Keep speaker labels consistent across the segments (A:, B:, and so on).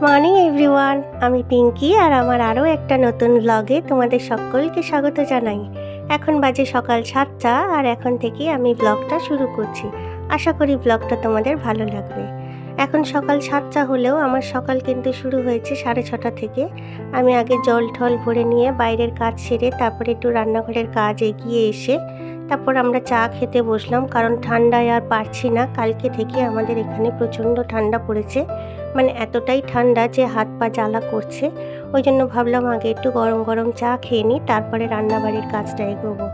A: Morning, everyone. আমি পিঙ্কি আর আমার আরও একটা নতুন ব্লগে তোমাদের সকলকে স্বাগত জানাই। এখন বাজে সকাল সাতটা আর এখন থেকে আমি ব্লগটা শুরু করছি। আশা করি ব্লগটা তোমাদের ভালো লাগবে। এখন সকাল সাতটা হলেও আমার সকাল কিন্তু শুরু হয়েছে সাড়ে ছটা থেকে। আমি আগে জল ঠল ভরে নিয়ে বাইরের কাজ সেরে তারপরে একটু রান্নাঘরের কাজ এগিয়ে এসে তারপর আমরা চা খেতে বসলাম, কারণ ঠান্ডায় আর পারছি না। কালকে থেকে আমাদের এখানে প্রচণ্ড ঠান্ডা পড়েছে। মানে এতটাই ঠান্ডা যে হাত পা জ্বালা করছে। ওই জন্য ভাবলাম আগে একটু গরম গরম চা খেয়ে নিই, তারপরে রান্নাবাড়ির কাজটা এগোবো।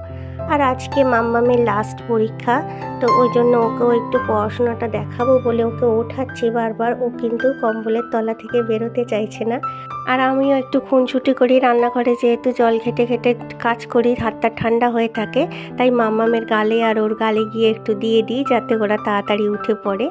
A: আর আজকে মাম্মামের লাস্ট পরীক্ষা, তো ওই জন্য ওকেও একটু পড়াশোনাটা দেখাবো বলে ওকে ওঠাচ্ছি বারবার। ও কিন্তু কম্বলের তলা থেকে বেরোতে চাইছে না। আর আমিও একটু খুনছুটি করি রান্নাঘরে, যেহেতু জল ঘেটে ঘেটে কাজ করি, হাতটা ঠান্ডা হয়ে থাকে, তাই মাম্মামের গালে আর ওর গালে গিয়ে একটু দিয়ে দিই, যাতে ওরা তাড়াতাড়ি উঠে পড়ে।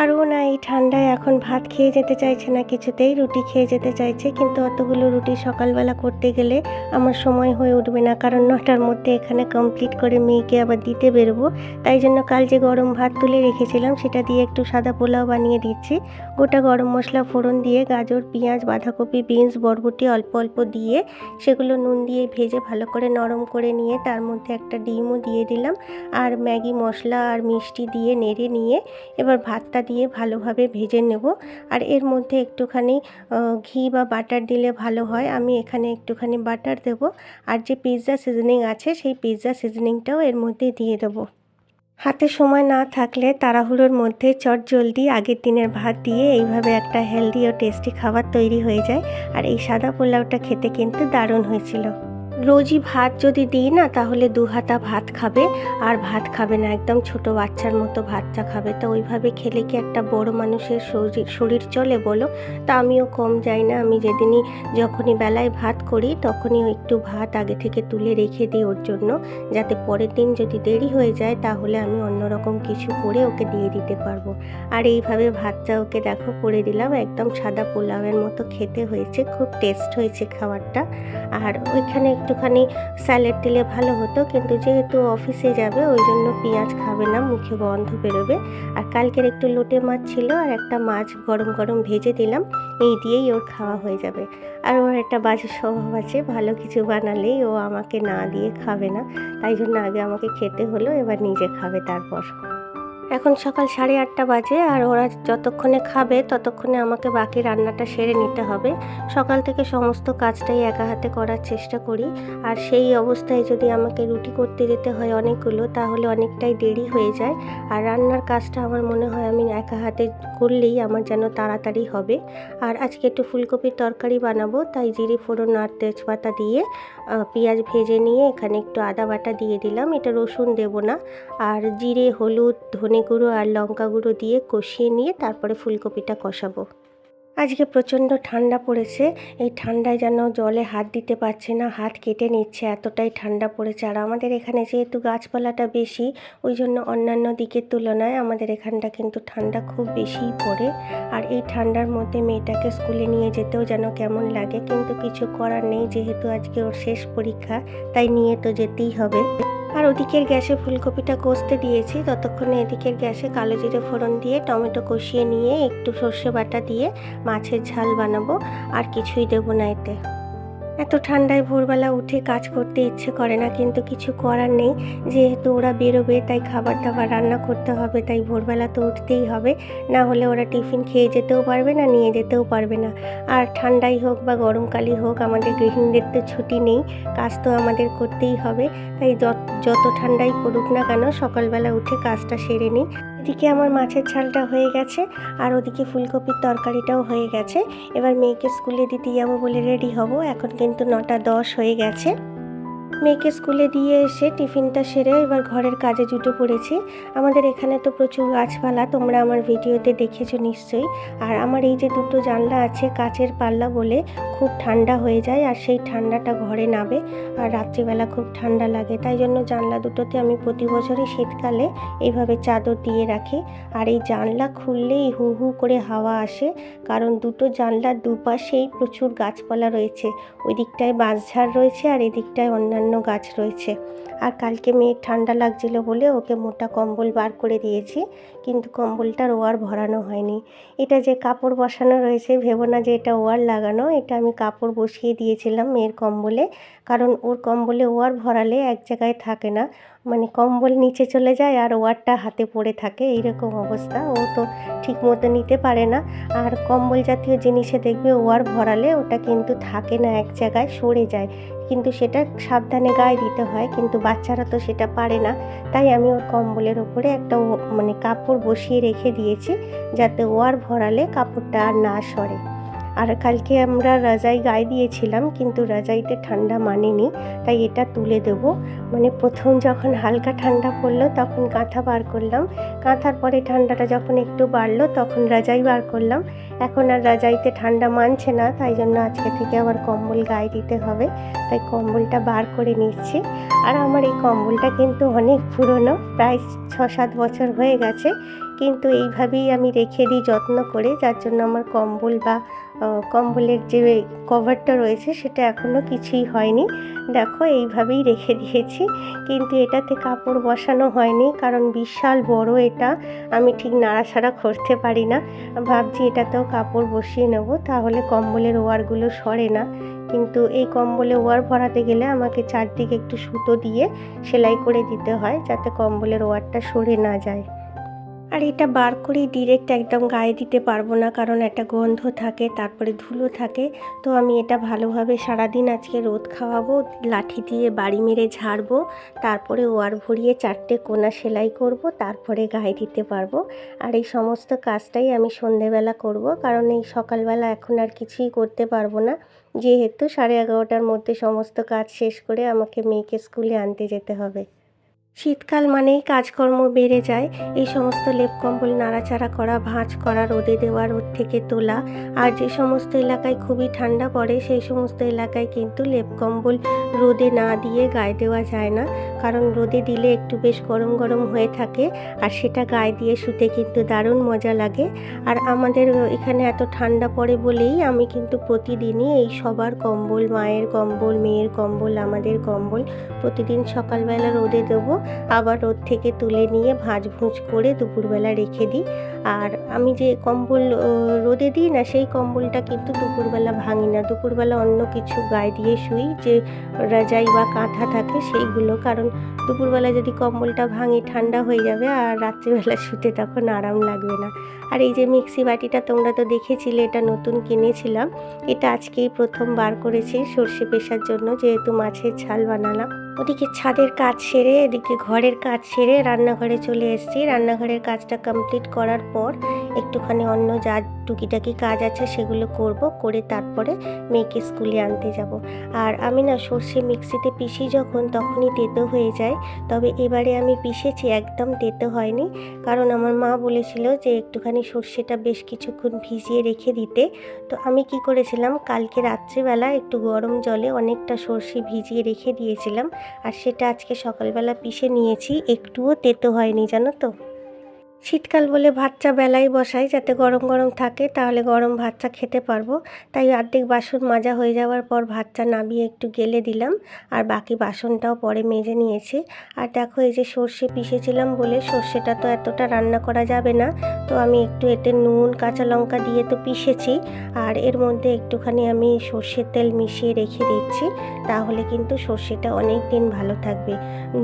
A: আর ও না, এই ঠান্ডায় এখন ভাত খেয়ে যেতে চাইছে না, কিছুতেই রুটি খেয়ে যেতে চাইছে। কিন্তু অতগুলো রুটি সকালবেলা করতে গেলে আমার সময় হয়ে উঠবে না, কারণ নটার মধ্যে এখানে কমপ্লিট করে মেয়েকে আবার দিতে বেরোবো। তাই জন্য কাল যে গরম ভাত তুলে রেখেছিলাম, সেটা দিয়ে একটু সাদা পোলাও বানিয়ে দিচ্ছি। গোটা গরম মশলা ফোড়ন দিয়ে গাজর, পেঁয়াজ, বাঁধাকপি, বিনস, বরবটি অল্প অল্প দিয়ে সেগুলো নুন দিয়ে ভেজে ভালো করে নরম করে নিয়ে তার মধ্যে একটা ডিমও দিয়ে দিলাম। আর ম্যাগি মশলা আর মিষ্টি দিয়ে নেড়ে নিয়ে এবার ভাতটা দিয়ে ভালোভাবে ভেজে নেব। আর এর মধ্যে একটুখানি ঘি বা বাটার দিলে ভালো হয়। আমি এখানে একটুখানি বাটার দেব। আর যে পিৎজা সিজনিং আছে, সেই পিৎজা সিজনিংটাও এর মধ্যে দিয়ে দেবো। হাতে সময় না থাকলে তাড়াহুড়োর মধ্যে চট জলদি আগের দিনের ভাত দিয়ে এইভাবে একটা হেলদি ও টেস্টি খাবার তৈরি হয়ে যায়। আর এই সাদা পোলাওটা খেতে কিন্তু দারুণ হয়েছিল। রোজই ভাত যদি দিই না, তাহলে দু হাতা ভাত খাবে। আর ভাত খাবে না, একদম ছোট বাচ্চার মতো ভাতটা খাবে। তো ওইভাবে খেলে কি একটা বড় মানুষের শরীর শরীর চলে বলো? তা আমিও কম যাই না। আমি যেদিনই, যখনই বেলায় ভাত করি, তখনই একটু ভাত আগে থেকে তুলে রেখে দিই ওর জন্য। যাতে পরের দিন যদি দেরি হয়ে যায়, তাহলে আমি অন্যরকম কিছু করে ওকে দিয়ে দিতে পারব। আর এইভাবে ভাতটা ওকে দেখো, করে দিলাম। একদম সাদা পোলাওয়ের মতো খেতে হয়েছে। খুব টেস্ট হয়েছে খাবারটা। আর ওইখানে একটুখানি স্যালাড দিলে ভালো হতো, কিন্তু যেহেতু অফিসে যাবে, ওই জন্য পেঁয়াজ খাবে না, মুখে গন্ধ বেরোবে। আর কালকের একটু লোটে মাছ ছিল, আর একটা মাছ গরম গরম ভেজে দিলাম, এই দিয়েই ওর খাওয়া হয়ে যাবে। আর ওর একটা বাজে স্বভাব আছে, ভালো কিছু বানালেই ও আমাকে না দিয়ে খাবে না, তাই জন্য আগে আমাকে খেতে হলো, এবার নিজে খাবে তারপর। এখন সকাল সাড়ে আটটা বাজে আর ওরা যতক্ষণে খাবে ততক্ষণে আমাকে বাকি রান্নাটা সেরে নিতে হবে। সকাল থেকে সমস্ত কাজটাই একা হাতে করার চেষ্টা করি। আর সেই অবস্থায় যদি আমাকে রুটি করতে যেতে হয় অনেকগুলো, তাহলে অনেকটাই দেরি হয়ে যায়। আর রান্নার কাজটা আমার মনে হয় আমি একা হাতে করলেই আমার যেন তাড়াতাড়ি হবে। আর আজকে একটু ফুলকপির তরকারি বানাবো, তাই জিরে, ফোড়ন আর তেজপাতা দিয়ে পেঁয়াজ ভেজে নিয়ে এখানে একটু আদা বাটা দিয়ে দিলাম। এটা রসুন দেব না। আর জিরে, হলুদ, ধনে গুঁড়ো আর লঙ্কা গুঁড়ো দিয়ে কষিয়ে নিয়ে তারপরে ফুলকপিটা কষাবো। আজকে প্রচণ্ড ঠান্ডা পড়েছে। এই ঠান্ডায় যেন জলে হাত দিতে পারছে না, হাত কেটে নিচ্ছে, এতটাই ঠান্ডা পড়েছে। আর আমাদের এখানে যেহেতু গাছপালাটা বেশি, ওই জন্য অন্যান্য দিকের তুলনায় আমাদের এখানটা কিন্তু ঠান্ডা খুব বেশিই পড়ে। আর এই ঠান্ডার মধ্যে মেয়েটাকে স্কুলে নিয়ে যেতেও যেন কেমন লাগে, কিন্তু কিছু করার নেই, যেহেতু আজকে ওর শেষ পরীক্ষা, তাই নিয়ে তো যেতেই হবে। আর ওদিকের গ্যাসে ফুলকপিটা কষতে দিয়েছি। ততক্ষণে এদিকের গ্যাসে কালো জিরে ফোড়ন দিয়ে, টমেটো কষিয়ে নিয়ে, একটু সর্ষে বাটা দিয়ে মাছের ঝাল বানাবো। আর কিছুই দেবো না এতে। এত ঠান্ডায় ভোরবেলা উঠে কাজ করতে ইচ্ছে করে না, কিন্তু কিছু করার নেই। যেহেতু ওরা বেরোবে, তাই খাবার দাবার রান্না করতে হবে, তাই ভোরবেলা তো উঠতেই হবে। না হলে ওরা টিফিন খেয়ে যেতেও পারবে না, নিয়ে যেতেও পারবে না। আর ঠান্ডাই হোক বা গরমকালই হোক, আমাদের গৃহিণীদের তো ছুটি নেই, কাজ তো আমাদের করতেই হবে। তাই যত- ঠান্ডাই পড়ুক না কেন, সকালবেলা উঠে কাজটা সেরে নিই। এদিকে আমার মাছের ঝালটা হয়ে গেছে, আর ওদিকে ফুলকপির তরকারিটাও হয়ে গেছে। এবার মেয়েকে স্কুলে দিতে যাব বলে রেডি হব। এখন কিন্তু নটা দশ হয়ে গেছে। মেয়েকে স্কুলে দিয়ে এসে টিফিনটা সেরে এবার ঘরের কাজে জুটে পড়েছি। আমাদের এখানে তো প্রচুর গাছপালা, তোমরা আমার ভিডিওতে দেখেছ নিশ্চয়ই। আর আমার এই যে দুটো জানলা আছে কাচের পাল্লা বলে খুব ঠান্ডা হয়ে যায় আর সেই ঠান্ডাটা ঘরে নাবে আর রাত্রিবেলা খুব ঠান্ডা লাগে। তাই জন্য জানলা দুটোতে আমি প্রতি বছরই শীতকালে এইভাবে চাদর দিয়ে রাখি। আর এই জানলা খুললেই হু হু করে হাওয়া আসে, কারণ দুটো জানলার দুপাশেই প্রচুর গাছপালা রয়েছে। ওই দিকটায় বাঁশঝাড় রয়েছে আর এদিকটায় অন্যান্য অন্যান্য গাছ রয়েছে। আর কালকে মেয়ের ঠান্ডা লাগছিল বলে ওকে মোটা কম্বল বার করে দিয়েছি, কিন্তু কম্বলটার ওয়ার ভরানো হয়নি। এটা যে কাপড় বসানো রয়েছে, ভেবো না যে এটা ওয়ার লাগানো। এটা আমি কাপড় বসিয়ে দিয়েছিলাম মেয়ের কম্বলে, কারণ ওর কম্বলে ওয়ার ভরালে এক জায়গায় থাকে না। মানে কম্বল নিচে চলে যায় আর ওয়ারটা হাতে পড়ে থাকে এইরকম অবস্থা। ও তো ঠিক মতো নিতে পারে না। আর কম্বল জাতীয় জিনিসে দেখবে ওয়ার ভরালে ওটা কিন্তু থাকে না এক জায়গায় সরে যায়। কিন্তু সেটা সাবধানে গায়ে দিতে হয় কিন্তু বাচ্চারা তো সেটা পারে না। তাই আমি ওর কম্বলের ওপরে একটা ও- মানে কাপড় বসিয়ে রেখে দিয়েছি যাতে ওয়ার ভরালে কাপড়টা আর না সরে। আর কালকে আমরা রাজাই গায়ে দিয়েছিলাম, কিন্তু রাজাইতে ঠান্ডা মানেনি, তাই এটা তুলে দেবো। মানে প্রথম যখন হালকা ঠান্ডা পড়ল, তখন কাঁথা বার করলাম। কাঁথার পরে ঠান্ডাটা যখন একটু বাড়লো, তখন রাজাই বার করলাম। এখন আর রাজাইতে ঠান্ডা মানছে না, তাই জন্য আজকে থেকে আবার কম্বল গায়ে দিতে হবে। তাই কম্বলটা বার করে নিচ্ছি। আর আমার এই কম্বলটা কিন্তু অনেক পুরনো, প্রায় ছ সাত বছর হয়ে গেছে। কিন্তু এইভাবেই আমি রেখে দিই যত্ন করে, যার জন্য আমার কম্বল বা কম্বলের যে কভারটা রয়েছে সেটা এখনও কিছুই হয়নি। দেখো এইভাবেই রেখে দিয়েছি, কিন্তু এটাতে কাপড় বসানো হয়নি, কারণ বিশাল বড় এটা, আমি ঠিক নাড়াছাড়া করতে পারি না। ভাবছি এটাতেও কাপড় বসিয়ে নেব, তাহলে কম্বলের ওয়ারগুলো সরে না। কিন্তু এই কম্বলে ওয়ার ভরাতে গেলে আমাকে চারদিকে একটু সুতো দিয়ে সেলাই করে দিতে হয়, যাতে কম্বলের ওয়ারটা সরে না যায়। আর এটা বার করে ডিরেক্ট একদম গায়ে দিতে পারব না, কারণ একটা গন্ধ থাকে, তারপরে ধুলো থাকে। তো আমি এটা ভালোভাবে সারাদিন আজকে রোদ খাওয়াবো, লাঠি দিয়ে বাড়ি মেরে ঝাড়বো, তারপরে ওয়ার ভরিয়ে চারটে কোনা সেলাই করব, তারপরে গায়ে দিতে পারব। আর এই সমস্ত কাজটাই আমি সন্ধেবেলা করব, কারণ এই সকালবেলা এখন আর কিছুই করতে পারব না। যেহেতু সাড়ে এগারোটার মধ্যে সমস্ত কাজ শেষ করে আমাকে মেয়েকে স্কুলে আনতে যেতে হবে। শীতকাল মানেই কাজকর্ম বেড়ে যায়। এই সমস্ত লেপ কম্বল নাড়াচাড়া করা, ভাঁজ করা, রোদে দেওয়া, রোদ থেকে তোলা আর যে সমস্ত এলাকায় খুবই ঠান্ডা পড়ে সেই সমস্ত এলাকায় কিন্তু লেপ কম্বল রোদে না দিয়ে গায়ে দেওয়া যায় না। কারণ রোদে দিলে একটু বেশ গরম গরম হয়ে থাকে আর সেটা গায়ে দিয়ে শুতে কিন্তু দারুণ মজা লাগে। আর আমাদের এখানে এত ঠান্ডা পড়ে বলেই আমি কিন্তু প্রতিদিনই এই সবার কম্বল, মায়ের কম্বল, মেয়ের কম্বল, আমাদের কম্বল প্রতিদিন সকালবেলা রোদে দেবো। আবার রোদ থেকে তুলে নিয়ে ভাঁজ ভুঁজ করে দুপুরবেলা রেখে দিই। আর আমি যে কম্বল রোদে দিই না, সেই কম্বলটা কিন্তু দুপুরবেলা ভাঙি না। দুপুরবেলা অন্য কিছু গায়ে দিয়ে শুই, যে রাজাই বা কাঁথা থাকে সেইগুলো। কারণ দুপুরবেলা যদি কম্বলটা ভাঙি, ঠান্ডা হয়ে যাবে আর রাত্রিবেলা শুতে তখন আরাম লাগবে না। আর এই যে মিক্সি বাটিটা তোমরা তো দেখেছিলে, এটা নতুন কিনেছিলাম। এটা আজকেই প্রথম বার করেছি সর্ষে পেশার জন্য, যেহেতু মাছের ঝাল বানালাম। ওদিকে ছাদের কাজ সেরে, এদিকে ঘরের কাজ সেরে রান্নাঘরে চলে এসেছি। রান্নাঘরের কাজটা কমপ্লিট করার পর একটুখানি অন্য যা টুকিটাকি কাজ আছে সেগুলো করব, করে তারপরে মেয়েকে স্কুলে আনতে যাব। আর আমি না সর্ষে মিক্সিতে পিষি যখন তখনই তেতো হয়ে যায়, তবে এবারে আমি পিষেছি, একদম তেতো হয়নি। কারণ আমার মা বলেছিল যে একটুখানি সর্ষেটা বেশ কিছুক্ষণ ভিজিয়ে রেখে দিতে। তো আমি কি করেছিলাম, কালকে রাত্রিবেলা একটু গরম জলে অনেকটা সর্ষে ভিজিয়ে রেখে দিয়েছিলাম। আর সেটা আজকে সকালবেলা পিষে নিয়েছি, একটুও তেতো হয়নি, জানো তো? শীতকাল বলে ভাতটা বেলায় বসাই, যাতে গরম গরম থাকে, তাহলে গরম ভাতটা খেতে পারব। তাই অর্ধেক বাসন মাজা হয়ে যাওয়ার পর ভাতটা নামিয়ে একটু গেলে দিলাম, আর বাকি বাসনটাও পরে মেজে নিয়েছি। আর দেখো এই যে সর্ষে পিষেছিলাম বলে, সর্ষেটা তো এতটা রান্না করা যাবে না, তো আমি একটু এতে নুন, কাঁচা লঙ্কা দিয়ে তো পিষেছি, আর এর মধ্যে একটুখানি আমি সর্ষের তেল মিশিয়ে রেখে দিচ্ছি, তাহলে কিন্তু সর্ষেটা অনেক দিন ভালো থাকবে।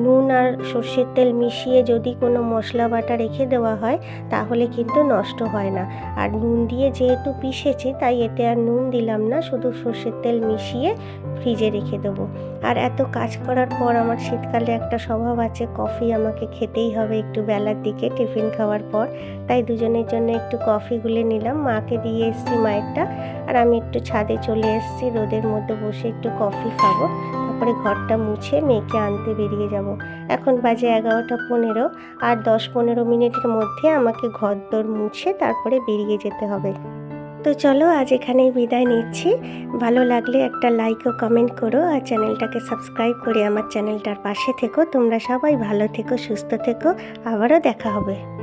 A: নুন আর সর্ষের তেল মিশিয়ে যদি কোনো মশলা বাটা রেখে দেওয়া হয়, তাহলে কিন্তু নষ্ট হয় না। আর নুন দিয়ে যেহেতু পিষেছি, তাই এতে আর নুন দিলাম না, শুধু সর্ষের তেল মিশিয়ে ফ্রিজে রেখে দেবো। আর এত কাজ করার পর আমার শীতকালে একটা স্বভাব আছে, কফি আমাকে খেতেই হবে একটু বেলার দিকে টিফিন খাওয়ার পর। তাই দুজনের জন্য একটু কফি গুলে নিলাম, মাকে দিয়ে এসছি মায়েরটা। আর আমি একটু ছাদে চলে এসেছি, রোদের মধ্যে বসে একটু কফি খাব। তারপরে ঘরটা মুছে মেয়েকে আনতে বেরিয়ে যাব। এখন বাজে এগারোটা পনেরো আর দশ পনেরো মিনিটের মধ্যে আমাকে ঘর দর মুছে তারপরে বেরিয়ে যেতে হবে। তো চলো, আজ এখানেই বিদায় নিচ্ছি। ভালো লাগলে একটা লাইক ও কমেন্ট করো আর চ্যানেলটাকে সাবস্ক্রাইব করে আমার চ্যানেলটার পাশে থেকো। তোমরা সবাই ভালো থেকো, সুস্থ থেকো। আবারও দেখা হবে।